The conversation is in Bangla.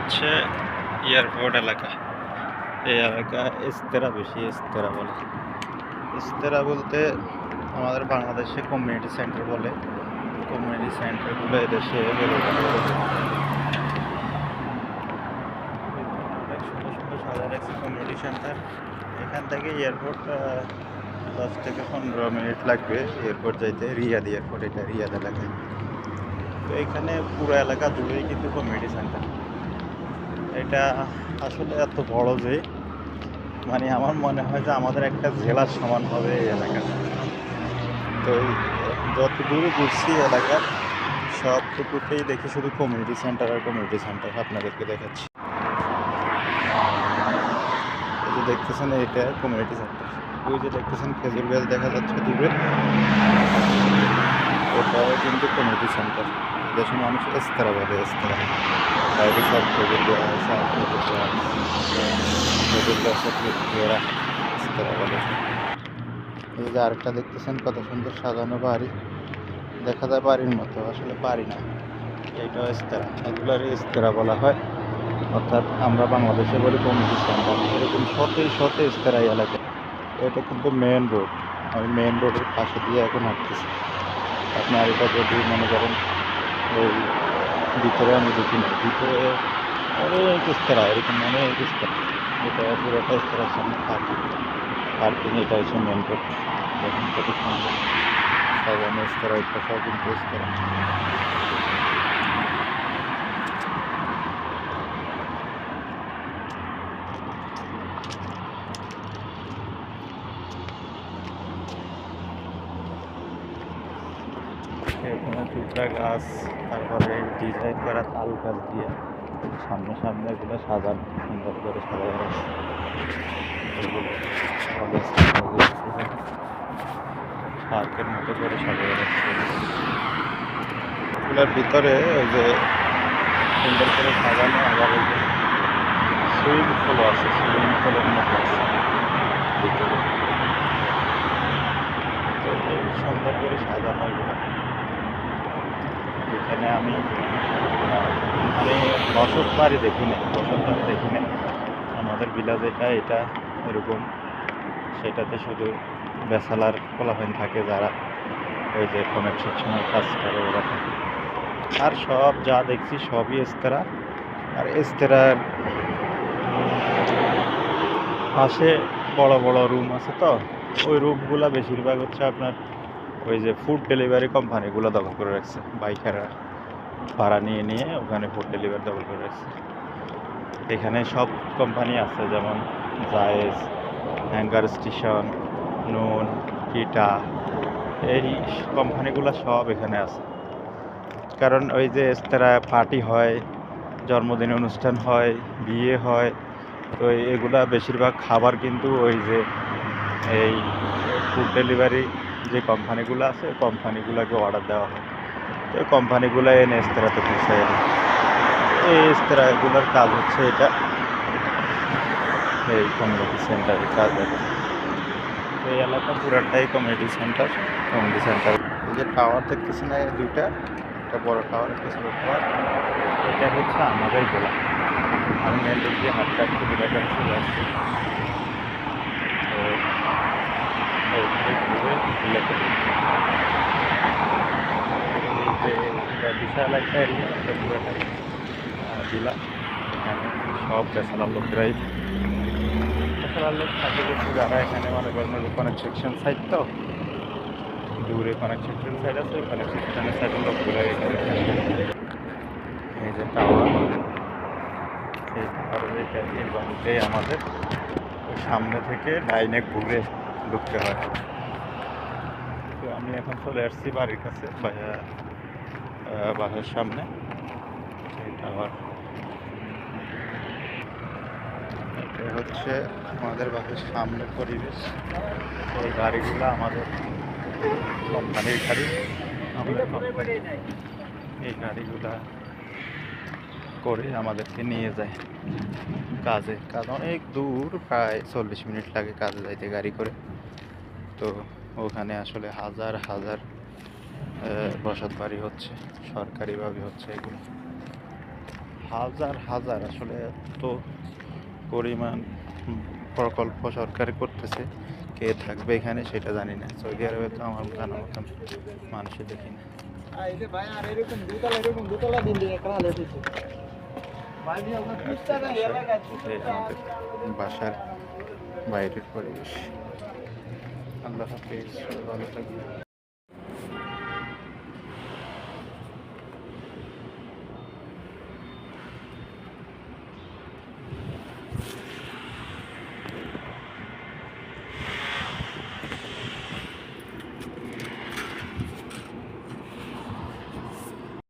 হচ্ছে এয়ারপোর্ট এলাকা। এই এলাকা ইস্তেরা বেশি, ইস্তেরা বলে। ইস্তেরা বলতে আমাদের বাংলাদেশে কমিউনিটি সেন্টার বলে। কমিউনিটি সেন্টারগুলো এদেশে অনেক সুন্দর সুন্দর সাজা রাখছে কমিউনিটি সেন্টার এখান থেকে এয়ারপোর্ট দশ থেকে পনেরো মিনিট লাগবে এয়ারপোর্ট যাইতে, রিয়াদ এয়ারপোর্ট, এটা রিয়াদ এলাকায়। তো এখানে পুরো এলাকা জুড়েই কিন্তু কমিউনিটি সেন্টার এটা আসলে এত বড় যে মানে আমার মনে হয় যে আমাদের একটা জেলার সমান হবে এই এলাকাটা। তো যত দূরে ঘুরছি এলাকার, সবটুকুতেই দেখি শুধু কমিউনিটি সেন্টার আর কমিউনিটি সেন্টার আপনাদেরকে দেখাচ্ছি। দেখতেছেন এটা কমিউনিটি সেন্টার ওই যে দেখতেছেন খেজুর গাছ দেখা যাচ্ছে দূরে। ওটাও কিন্তু কমিউনিটি সেন্টার দেশের মানুষ এস্তারা বলে এস্তারা বাইরে সব বলে এই যে আরেকটা দেখতেছেন, কত সুন্দর সাজানো বাড়ি। দেখা যায় বাড়ির মতো, আসলে বাড়ি না। এইটাও এস্তারা এগুলার এস্তারা বলা হয়। অর্থাৎ আমরা বাংলাদেশে বলি কমিউনিটি সেন্টার। এরকম শতে শতে এস্তারা এলাকা। এটা কিন্তু মেন রোড আমি মেন রোডের পাশে দিয়ে এখন হাঁটতেছি। আপনার এটা যদি মনে করেন ওই ভিতরে আমি দেখি না ভিতরে অনেক ইস্তারা এরকম অনেক ইস্তারা এটা পুরোটা ইস্তারার সামনে পার্কিং পার্কিং এটা হচ্ছে মেন রোড দেখুন কত সুন্দর সাজানো ইস্তারা এটা সব কিন্তু ইস্তারা এখানে টুকরা গাছ, তারপরে ডিজাইন করা তাল গাছ দিয়ে সামনে সামনে এগুলো সাজানো, সুন্দর করে সাজানো। পার্কের মতো করে সাজানো এগুলোর ভিতরে ওই যে সুন্দর করে সাজানো আবার ওই যে সুইমিং পুলও আছে সুইমিং পুলের মতো আছে ভিতরে তো এই সুন্দর করে সাজানো এগুলো আমি আহ, মানে বসত বাড়ি দেখি না বসত দেখি না আমাদের বিলাজ এটা এটা এরকম। সেটাতে শুধু বেসালার কোলাফেন থাকে যারা ওই যে কনেকশনের কাজ করে ওরা থাকে। আর সব যা দেখছি সবই এস্তেরা আর এস্তেরার পাশে বড় বড় রুম আছে তো ওই রুমগুলা বেশিরভাগ হচ্ছে আপনার ওই যে ফুড ডেলিভারি কোম্পানিগুলো দখল করে রাখছে বাইকাররা ভাড়া নিয়ে নিয়ে ওখানে ফুড ডেলিভারি দখল করে রাখছে। এখানে সব কোম্পানি আছে, যেমন জায়েজ হ্যাঙ্গার স্টেশন নুন কিটা এই কোম্পানিগুলো সব এখানে আছে। কারণ ওই যে এস্তেরা পার্টি হয়, জন্মদিন অনুষ্ঠান হয়, বিয়ে হয়, তো এগুলা বেশিরভাগ খাবার কিন্তু ওই যে এই ফুড ডেলিভারি যে কোম্পানিগুলো আছে কোম্পানিগুলোকে অর্ডার দেওয়া হয়। তো কোম্পানিগুলো এনে এস্তেরাতে পৌঁছায় এই এস্তেরাগুলোর কাজ হচ্ছে এটা। এই কমিউনিটি সেন্টারের কাজ এই এলাকা পুরাটাই কমিউনিটি সেন্টার কমিউনিটি সেন্টার এই যে টাওয়ার দেখতেছেন না দুইটা। একটা বড় টাওয়ার একটা ছোট টাওয়ার এটা হচ্ছে আমাদের গোলা। আমি মেন রোড দিয়ে হাতটা একটু বিরাটার চলে আসছি। তো এইভাবে ঘুরে লেখে এই যে এটা বিশাল একটা এরিয়া এটা পুরোটাই জেলা এখানে সব বেসালার লোকেরাই বেসালার লোক থাকে কিন্তু যারা এখানে মনে করেন কনেকশন সাইড তো দূরে কনেকশন আছে কনেকশনের এখানে। এই যে টাওয়ার এই টাওয়ারের বাড়িতেই আমাদের সামনে থেকে ডাইনে ঘুরে ঢুকতে হয়। তো আমি এখন চলে আসছি বাড়ির কাছে। বাসার সামনে। এটা হচ্ছে আমাদের বাসার সামনের পরিবেশ। এই গাড়িগুলো আমাদের কোম্পানির গাড়ি। আমাদের কোম্পানি। এই গাড়িগুলা করে আমাদেরকে নিয়ে যায় কাজে। কাজ অনেক দূর, প্রায় চল্লিশ মিনিট লাগে কাজে যাইতে গাড়ি করে। তো ওখানে আসলে হাজার হাজার বসত বাড়ি হচ্ছে সরকারিভাবে হচ্ছে এগুলো। হাজার হাজার আসলে এত পরিমাণ প্রকল্প সরকার করতেছে কে থাকবে এখানে সেটা জানি না। সৌদি আরবে তো আমার জানা মতন মানুষই দেখি না। বাসার বাইরের পরিবেশ। আল্লাহ হাফিজ ভালো থাকবেন।